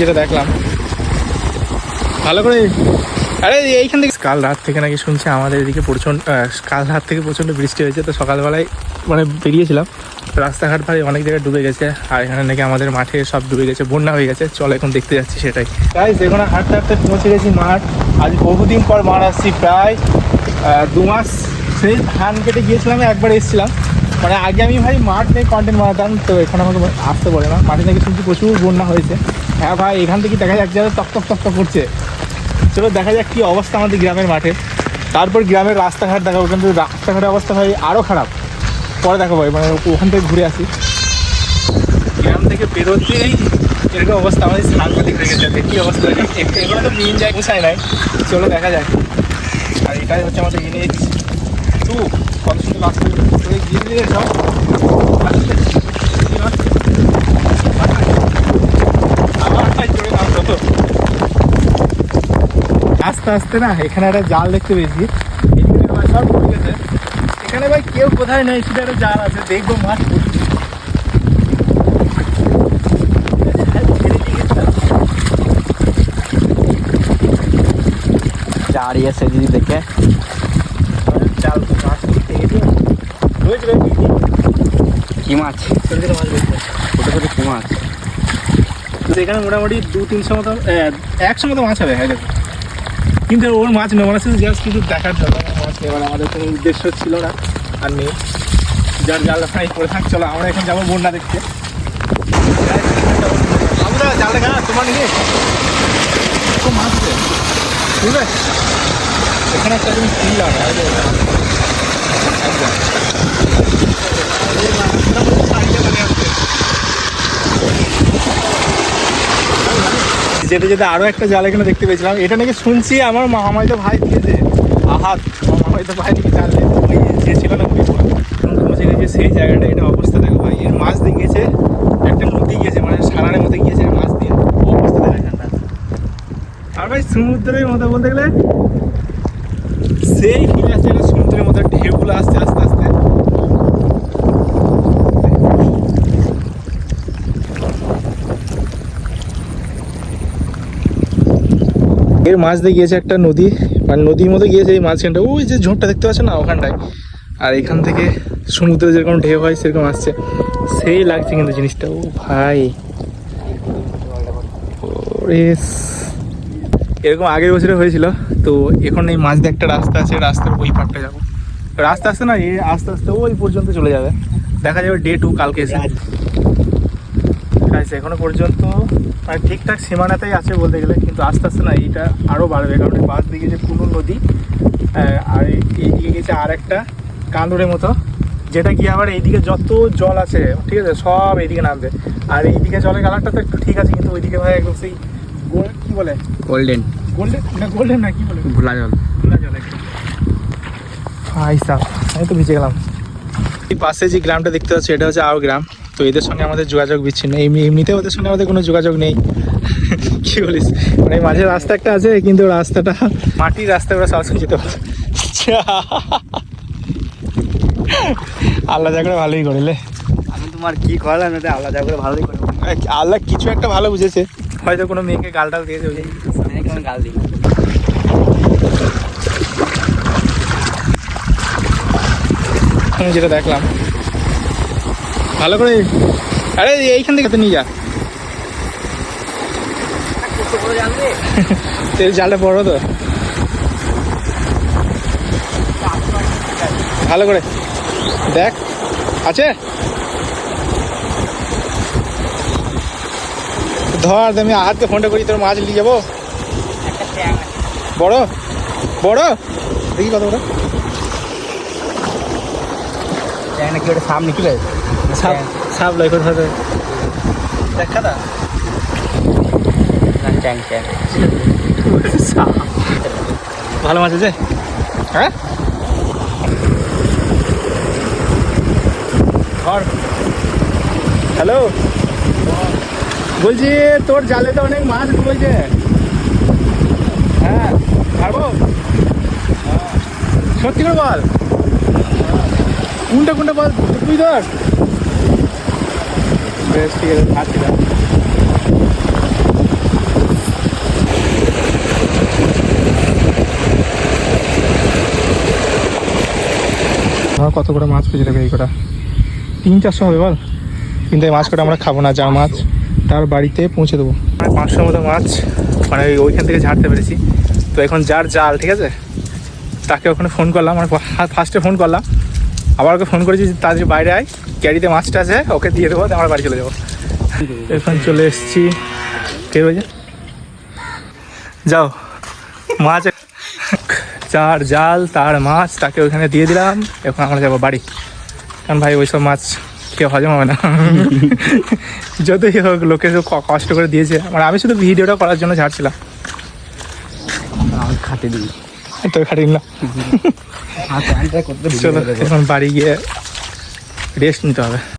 যেটা দেখলাম। ভালো করে আরে, এইখান থেকে কাল রাত থেকে নাকি শুনছি আমাদের এদিকে প্রচণ্ড কাল রাত থেকে প্রচণ্ড বৃষ্টি হয়েছে, তো সকালবেলায় মানে বেরিয়েছিলাম। রাস্তাঘাট ভাই অনেক জায়গায় ডুবে গেছে, আর এখানে নাকি আমাদের মাঠে সব ডুবে গেছে, বন্যা হয়ে গেছে। চলো এখন দেখতে যাচ্ছি সেটাই। তাই যেখানে হাঁটতে হাঁটতে পৌঁছে গেছি মাঠ। আজ বহুদিন পর মাঠ আসছি, প্রায় দু মাস সেই ধান কেটে গিয়েছিলাম, একবার এসেছিলাম। মানে আগে আমি ভাই মাঠ নিয়ে কন্টেন্ট বানাতাম, তো এখন আমাকে আসতে পারে না। মাঠে নাকি শুনছি প্রচুর বন্যা হয়েছে। হ্যাঁ ভাই, এখান থেকে দেখা যাচ্ছে যে টক টক টক টক করছে। চলো দেখা যাক কি অবস্থা আমাদের গ্রামের মাঠে। তারপর গ্রামের রাস্তাঘাট দেখাবো কিন্তু রাস্তাঘাটের অবস্থা ভাই আরও খারাপ। পরে দেখাবো মানে ওখান থেকে ঘুরে আসি। গ্রাম থেকে বেরোতেই এরকম অবস্থা, আমাদের সাংঘাতিক হয়ে গেছে কি অবস্থা এগুলো তো মেন যায় পৌঁছায় নাই। চলো দেখা যায় আর এটাই হচ্ছে আমাদের এনএইচ টু কত সুন্দর রাস্তা চলে গিয়ে দিয়ে সব আবার চড়ে নাম কত আস্তে আস্তে না এখানে একটা জাল দেখতে পেয়েছি। এখানে সব গেছে। এখানে ভাই কেউ কোথায় নেই শুধু একটা জাল আছে দেখব মাছ পড়ছে। মাছ থেকে গেছে রয়েছে ভাই কি মাছ? ছোটো ছোটো কি মাছ? এখানে মোটামুটি দু তিনশো মতো একশো মতো মাছ হবে হ্যাঁ কিন্তু ওর মাছ মানে শুধু জাস্ট কিছু দেখার জন্য মাছ নেওয়ার আমাদের কোনো উদ্দেশ্য ছিল না, আর নেই। যার জালটা ফ্রাই করে থাক, চলো, আমরা এখন যাব বন্যা দেখতে। আমরা তোমার নিয়ে। মাছ আছে। এখানে একটা যেতে যেতে আরও একটা জাল এখানে দেখতে পেয়েছিলাম। এটা নাকি শুনছি আমার মামাইতো ভাই দিয়েছে। আহাত মামাইতো ভাই নাকি জাল যে ছিল না ওই গেছে সেই জায়গাটা, এটা অবস্থা দেখো ভাই। এর মাছ দিয়ে একটা নদী গিয়েছে মানে সারানের মতো গিয়েছে মাছ দিয়ে। অবস্থা দেখো এখানটা। আর ভাই, সমুদ্রের মতো বলতে গেলে, সেই ফিরে আসছে একটা সমুদ্রের মতো ঢেউগুলো আসছে আস্তে আস্তে এর মাছ দিয়ে গিয়েছে একটা নদী মানে নদীর মতো গিয়েছে এই মাঝখানটা। ওই যে ঝোঁকটা দেখতে পাচ্ছ না, ওখানটায়। আর এখান থেকে সমুদ্রে যেরকম ঢেউ হয়, সেরকম আসছে। সেই লাগছে কিন্তু জিনিসটা। ও ভাই। এরকম আগের বছরে হয়েছিল। তো এখন এই মাঝ দিয়ে একটা রাস্তা আছে, রাস্তার ওই পাটটা যাব। রাস্তা আসতে না, এই আস্তে আস্তে ওই পর্যন্ত চলে যাবে। দেখা যাবে ডে টু কালকে এসে। আছে এখনও পর্যন্ত মানে ঠিকঠাক সীমানাতেই আছে বলতে গেলে কিন্তু আস্তে আস্তে না এইটা আরও বাড়বে কারণ এই বাস দিকে যে পুনর নদী আর এই- এইদিকে গেছে আর একটা কান্দুরের মতো যেটা গিয়ে আবার এইদিকে যত জল আছে ঠিক আছে সব এইদিকে নামবে। আর এইদিকে জলের কালারটা তো একটু ঠিক আছে কিন্তু ওইদিকে ভাই একদম সেই গোল কি বলে? গোল্ডেন গোল্ডেন না গোল্ডেন না কি বলে? ভোলা জল। খোলা জল একদম। সাপ আমি তো ভিজে গেলাম। এই পাশে যে গ্রামটা দেখতে পাচ্ছি এটা হচ্ছে আও গ্রাম। তো এদের সঙ্গে আমাদের যোগাযোগ বিচ্ছিন্ন। এমনি এমনিতে ওদের সঙ্গে আমাদের কোনো যোগাযোগ নেই। কি বলিস? মানে মাঝে রাস্তা একটা আছে কিন্তু রাস্তাটা মাটির রাস্তা ওরা সবসময় যেতে পারে আল্লাহ যা করে ভালোই করলে আমি তোমার কি করলাম এটা আলাদা করে ভালোই করে আল্লাহ কিছু একটা ভালো বুঝেছে। হয়তো কোনো মেয়েকে গাল টাল দিয়েছে আমি গাল দিই। আমি যেটা দেখলাম ভালো করে আরে, এইখান থেকে নিয়ে যা। জালটা বড় তো। ভালো করে। দেখ, আছে? ধর, আমি হাতকে ফোনটা করি, তোর মাছ নিয়ে যাব। বড় বড়। দেখি কত বড়। সামনে কি লাগে সাপ সাপ লয় কোথাও দেখা দা চ্যাং চ্যাং। ভালো মাছ আছে? হ্যাঁ? ধর। হ্যালো? বলছি তোর জালে তো অনেক মাছ রয়েছে হ্যাঁ। ছাড়বো হ্যাঁ। সত্যি করে বল। কোনটা কোনটা বল? তুই ধর। বেশ ঠিক আছে খাচ্ছিলাম কত করে মাছ খুঁজে দেবে এই কটা? তিন চারশো হবে, বল। কিন্তু এই মাছ কটা আমরা খাব না যা মাছ তার বাড়িতে পৌঁছে দেবো। মানে পাঁচশো মতো মাছ মানে ওইখান থেকে ঝাড়তে পেরেছি। তো এখন যার জাল, ঠিক আছে? তাকে ওখানে ফোন করলাম মানে ফার্স্টে ফোন করলাম। আবার ওকে ফোন করেছি তাদের বাইরে আয়, ক্যারিতে মাছটা আছে, ওকে দিয়ে দেবো আমরা বাড়ি চলে যাব। এখন চলে এসেছি, কে রয়েছে যাও, মাছ চার জাল, তার মাছ, তাকে ওইখানে দিয়ে দিলাম, এখন আমরা যাব বাড়ি। কারণ ভাই, ওইসব মাছ কেউ হজম হবে না। যতই হোক, লোকে ক- কষ্ট করে দিয়েছে। মানে আমি শুধু ভিডিওটা করার জন্য ছাড়ছিলাম। খাতে দিই। তো খাটিয়ে নিলাম চলো এখন বাড়ি গিয়ে রেস্ট নিতে হবে।